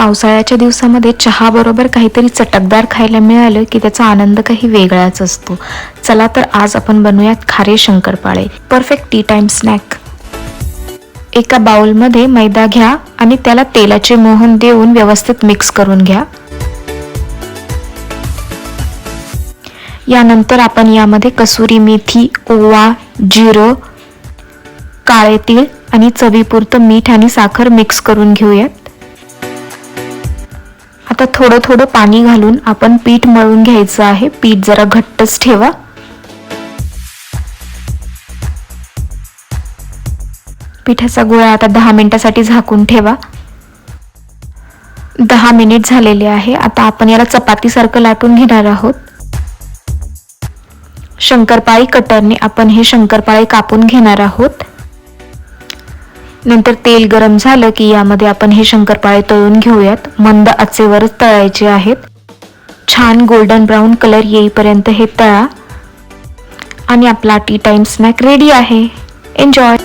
पावसाळ्याच्या दिवसामध्ये चहाबरोबर काहीतरी चटकदार खायला मिळालं की त्याचा आनंद काही वेगळाच असतो. चला तर आज आपण बनवूयात खारे शंकरपाळे. परफेक्ट टी टाइम स्नॅक एका बाउलमध्ये मैदा घ्या आणि त्याला तेलाचे मोहन देऊन व्यवस्थित मिक्स करून घ्या. यानंतर आपण यामध्ये कसुरी मेथी ओवा जिरं काळे तीळ आणि चवीपुरतं मीठ आणि साखर मिक्स करून घेऊयात. आता थोडं थोडं पाणी घालून आपण पीठ मळून घ्यायचं आहे. पीठ जरा घट्टच ठेवा. पिठाचा गोळा आता दहा मिनिटासाठी झाकून ठेवा. दहा मिनिट झालेले आहे. आता आपण याला चपातीसारखं लाटून घेणार आहोत. शंकरपाळी कटरने आपण हे शंकरपाळी कापून घेणार आहोत. नंतर तेल गरम झालं की यामध्ये आपण हे शंकरपाळे तळून घेऊयात. मंद आचेवरच तळायचे आहेत. छान गोल्डन ब्राऊन कलर येईपर्यंत हे तळा. आणि आपला टी टाइम स्नॅक रेडी आहे. एन्जॉय